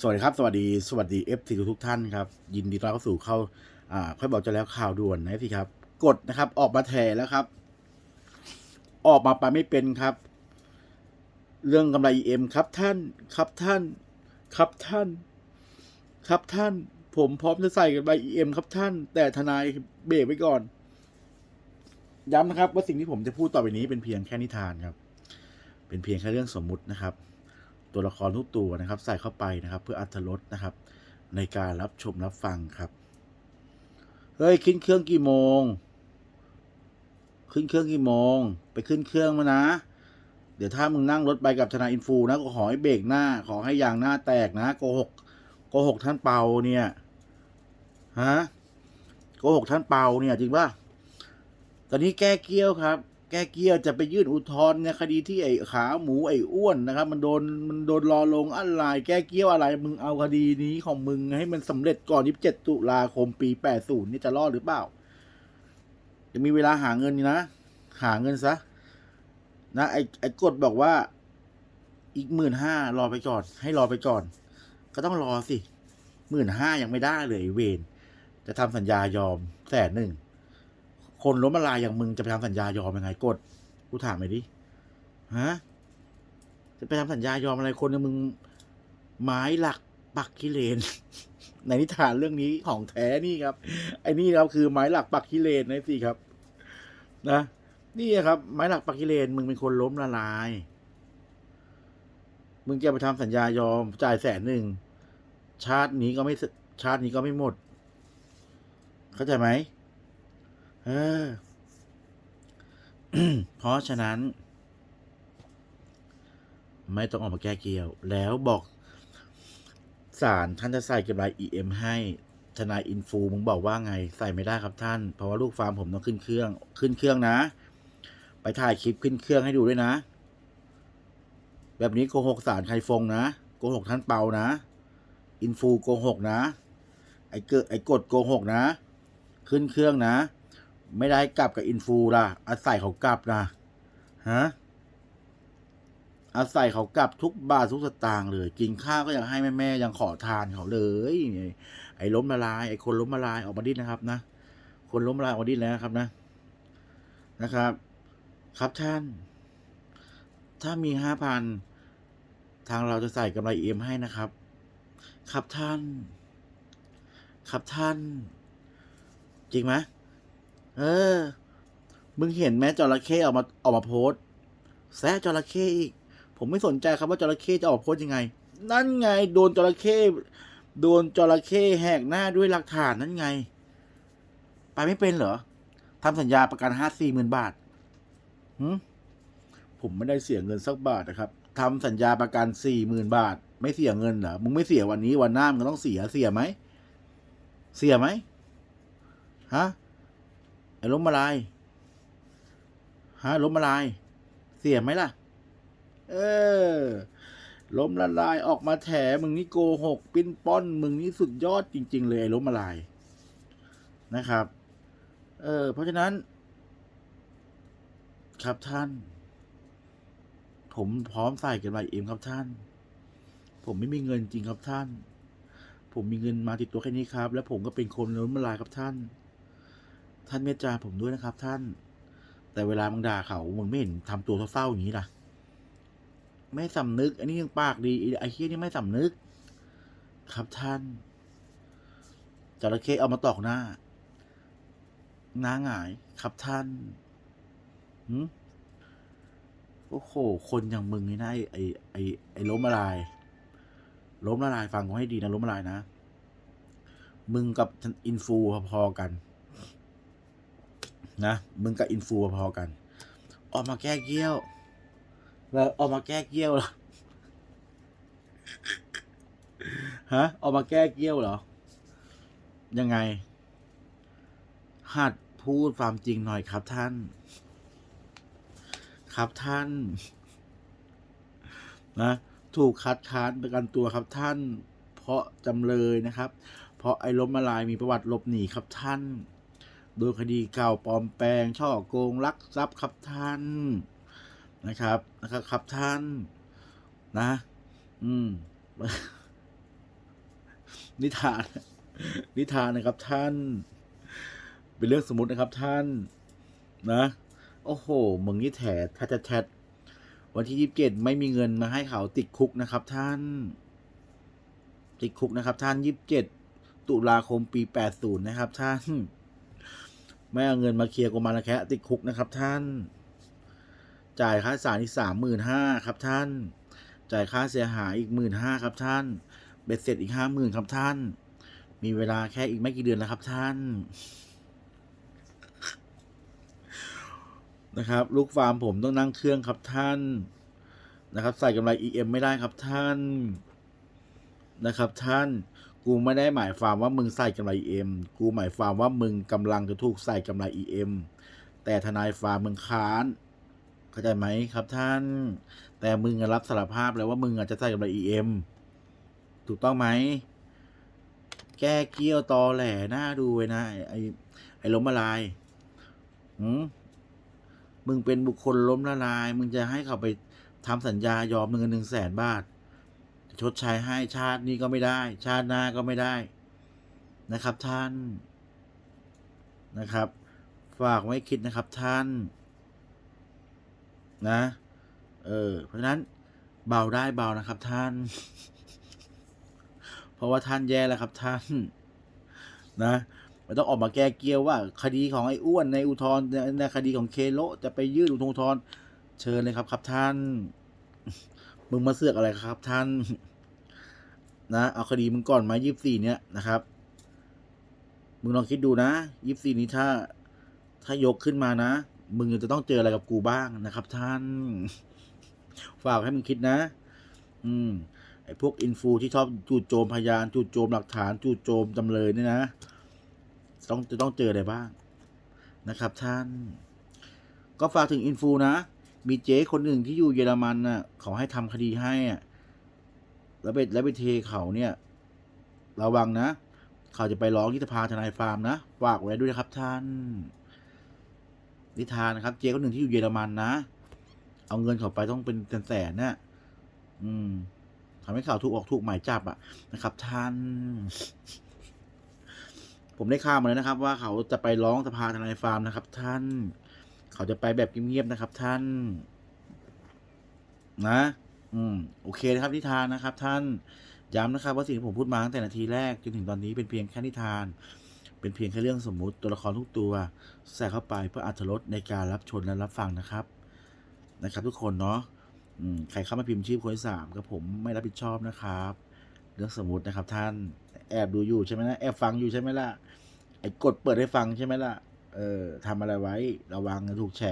สวัสดีครับสวัสดีสวัสดี f อทุกท่านครับ ยินดีต้อนรับเข้าสู่เข้าอ่าค่อยบอกจะแล้วข่าวด่วนนะพี่ครับ กดนะครับ ออกมาแถแล้วครับ ออกมาไปไม่เป็นครับ เรื่องกำไร EM ครับท่านครับท่าน ครับท่าน ครับท่าน ผมพร้อมจะใส่กำไร EM ครับท่าน แต่ทนายเบรกไว้ก่อน ย้ำนะครับ ว่าสิ่งที่ผมจะพูดต่อไปนี้เป็นเพียงแค่นิทานครับ เป็นเพียงแค่เรื่องสมมุตินะครับ ตัวละครทุกตัวนะครับ ใส่เข้าไปนะครับ เพื่ออัธรสนะครับ ในการรับชมรับฟังครับ เฮ้ยขึ้นเครื่องกี่โมง ขึ้นเครื่องกี่โมง ไปขึ้นเครื่องมานะ เดี๋ยวถ้ามึงนั่งรถไปกับทนาอินฟูนะก็ขอให้เบรกหน้า ขอให้ยางหน้าแตกนะโกหกโกหกท่านเปาเนี่ยฮะโกหกท่านเปาเนี่ยจริงป่ะตอนนี้แก้เกี้ยวครับ แก้เกี้ยวจะไปยื่นอุทธรณ์ในคดีที่ไอ้ขาหมูไอ้อ้วนนะครับ มันโดนมันโดนรอลงอะไรแก้เกี้ยวอะไรมึงเอาคดีนี้ของมึงให้มันสำเร็จก่อน27ตุลาคมปี 80 นี่จะรอดหรือเปล่าจะมีเวลาหาเงินนี่นะ หาเงินซะนะไอ้ไอ้กฎบอกว่าอีกหมื่นห้ารอไปก่อน ให้รอไปก่อน ก็ต้องรอสิหมื่นห้ายังไม่ได้เลยไอเวนจะทำสัญญายอมแสนหนึ่ง คนล้มละลายอย่างมึงจะไปทำสัญญายอมยังไงกดกูถามหน่อยดิฮะจะไปทำสัญญายอมอะไรคนเนี่ยมึงไม้หลักปักกิเลน ในนิทานเรื่องนี้ของแท้นี่ครับ ไอ้นี่ครับคือไม้หลักปักกิเลนนะสิครับ นะนี่ครับ ไม้หลักปักกิเลนมึงเป็นคนล้มละลาย มึงจะไปทำสัญญายอมจ่ายแสนหนึ่งชาตินี้ก็ไม่ชาตินี้ก็ไม่หมด เข้าใจไหม เออ เพราะฉะนั้น ไม่ต้องออกมาแก้เกี่ยว แล้วบอกศาลท่านจะใส่กำไร EM ให้ทนายอินฟูมึงบอกว่าไง ใส่ไม่ได้ครับท่าน เพราะว่าลูกฟาร์มผมต้องขึ้นเครื่อง ขึ้นเครื่องนะ ไปถ่ายคลิปขึ้นเครื่องให้ดูด้วยนะ แบบนี้โกหกศาลใครฟงนะโกหกท่านเปานะอินฟูโกหกนะ ไอ้เกิดไอ้กดโกหกนะ ขึ้นเครื่องนะ ไม่ได้กลับกับอินฟูล่ะ อาศัยเขากลับนะฮะอาศัยเขากลับทุกบาททุกสตางค์เลย กินข้าวก็ยังให้แม่แม่ยังขอทานเขาเลย ไอ้ล้มละลาย ไอ้คนล้มละลายออกมาดิ้นนะครับ นะ คนล้มละลายออกมาดิ้นแล้วนะครับนะ นะครับ ครับท่าน ถ้ามีห้าพันทางเราจะใส่กำไรเอ็มให้นะครับ ครับท่าน ครับท่าน จริงไหม เออ มึงเห็นไหมจระเข้ออกมาออกมาโพสต์แซะจระเข้อีก ผมไม่สนใจครับว่าจระเข้จะออกมาโพสต์ยังไง นั่นไง โดนจระเข้โดนจระเข้แหกหน้าด้วยหลักฐานนั่นไง ไปไม่เป็นเหรอทำสัญญาประกันห้าสี่หมื่นบาทหืมผมไม่ได้เสียเงินสักบาทนะครับทำสัญญาประกันสี่หมื่นบาท ไม่เสียเงินเหรอมึงไม่เสียวันนี้วันหน้ามึงก็ต้องเสียเสียไหมเสียไหมฮะ ไอ้ล้มละลายฮะล้มละลาย เสียไหมล่ะ เออล้มละลายออกมาแถมึงนี่โกหก ปิ้นป้อน มึงนี่สุดยอดจริง ๆ เลยไอ้ล้มละลายนะครับ เออ เพราะฉะนั้น ครับท่าน ผมพร้อมใส่กันไปเอ็มครับท่าน ผมไม่มีเงินจริงครับท่าน ผมมีเงินมาติดตัวแค่นี้ครับ และผมก็เป็นคนล้มละลายครับท่าน ท่านเมตตาผมด้วยนะครับ ท่าน แต่เวลามึงด่าเขามึงไม่เห็นทำตัวเศร้าๆอย่างนี้ล่ะ ไม่สำนึก อันนี้ยังปากดีไอ้เฮียนี่ไม่สำนึก ครับท่านจระเข้เอามาตอกหน้าหน้าหงาย ครับท่านหืมโอ้โห คนอย่างมึงนี่นะไอ้ไอ้ไอ้ไอ้ล้มละลาย ล้มละลายฟังกูให้ดีนะล้มละลายนะ มึงกับอินฟูพอๆกัน นะมึงกับอินฟูพอๆกัน ออกมาแก้เกี้ยว แล้วออกมาแก้เกี้ยวเหรอฮะออกมาแก้เกี้ยวเหรอ ยังไง หัดพูดความจริงหน่อยครับท่าน ครับท่าน นะ ถูกคัดค้านประกันตัวครับท่าน เพราะจำเลยนะครับ เพราะไอ้ล้มละลายมีประวัติหลบหนีครับท่าน โดยคดีเก่าปลอมแปลง ช่อโกงลักทรัพย์ครับท่านนะครับนะครับครับท่าน นะ อืม นิทาน นิทานนะครับท่าน เป็นเรื่องสมมตินะครับท่าน นะ โอ้โหมึงนี่แถแทดแทดวันที่ยี่สิบเจ็ดไม่มีเงินมาให้เขาติดคุกนะครับ ท่าน ติดคุกนะครับ ท่านยี่สิบเจ็ดตุลาคมปีแปดศูนย์นะครับ ท่าน ไม่เอาเงินมาเคลียร์กูมาละแคะติดคุกนะครับท่าน จ่ายค่าสารอีกสามหมื่นห้าครับท่าน จ่ายค่าเสียหายอีกหมื่นห้าครับท่าน เบ็ดเสร็จอีกห้าหมื่นครับท่าน มีเวลาแค่อีกไม่กี่เดือนแล้วครับท่านนะครับ ลูกฟาร์มผมต้องนั่งเครื่องครับท่านนะครับ ใส่กำไร EM ไม่ได้ครับท่านนะครับท่าน กูไม่ได้หมายความว่ามึงใส่กำไร EM กูหมายความว่ามึงกำลังจะถูกใส่กำไร EM แต่ทนายฟาร์มมึงค้านเข้าใจไหมครับท่าน แต่มึงรับสารภาพแล้วว่ามึงอาจจะใส่กำไร EM ถูกต้องไหม แก้เกี้ยวตอแหล่หน้าดูไว้นะ ไอ้ไอ้ล้มละลายหืมมึงเป็นบุคคลล้มละลาย มึงจะให้เขาไปทำสัญญายอมเงินหนึ่งแสนบาท ชดใช้ให้ชาตินี้ก็ไม่ได้ ชาติหน้าก็ไม่ได้นะครับท่านนะครับ ฝากไว้คิดนะครับท่านนะ เออ เพราะฉะนั้นเบาได้เบานะครับท่าน เพราะว่าท่านแย่แล้วครับท่าน นะไม่ต้องออกมาแก้เกี้ยวว่า คดีของไอ้อ้วนในอุทธรณ์ในคดีของเคโลจะไปยื่นอุทธรณ์เชิญเลยครับครับท่าน มึงมาเสือกอะไรครับ ท่าน นะ เอาคดีมึงก่อนมายี่สี่เนี้ยนะครับ มึงลองคิดดูนะยี่สี่นี้ถ้า ถ้ายกขึ้นมานะ มึงจะต้องเจออะไรกับกูบ้างนะครับ ท่าน ฝากให้มึงคิดนะ อืมไอ้พวกอินฟูที่ชอบจู่โจมพยานจู่โจมหลักฐานจู่โจมจำเลยเนี่ยนะ ต้องจะต้องเจออะไรบ้างนะครับท่าน ก็ฝากถึงอินฟูนะ มีเจ๊คนหนึ่งที่อยู่เยอรมันน่ะเขาให้ทำคดีให้อะแล้วไปแล้วไปเทเขาเนี่ย ระวังนะ เขาจะไปร้องที่สภาทนายฟาร์มนะฝากไว้ด้วยนะครับท่าน นิทานนะครับ เจ๊คนหนึ่งที่อยู่เยอรมันนะ เอาเงินเขาไปต้องเป็นแสนๆนะอืมทำให้เขาวถูกออกถูกหมายจับอะนะครับ ท่าน ผมได้ข่าวมาแล้วนะครับ ว่าเขาจะไปร้องสภาทนายฟาร์มนะครับ ท่าน เขาจะไปแบบเงียบๆนะครับ ท่าน นะ อืม โอเคนะครับนิทานนะครับ ท่าน ย้ำนะครับว่าสิ่งที่ผมพูดมาตั้งแต่นาทีแรกจนถึงตอนนี้เป็นเพียงแค่นิทาน เป็นเพียงแค่เรื่องสมมุติตัวละครทุกตัวใส่เข้าไปเพื่ออัธรสในการรับชมและรับฟังนะครับ นะครับ ทุกคนเนาะใครเข้ามาพิมพ์ชื่อคนที่สามกับผมไม่รับผิดชอบนะครับ เรื่องสมมตินะครับ ท่านแอบดูอยู่ใช่ไหมนะแอบฟังอยู่ใช่ไหมล่ะไอ้กดเปิดให้ฟังใช่ไหมล่ะ เออทำอะไรไว้ ระวังนะถูกแฉ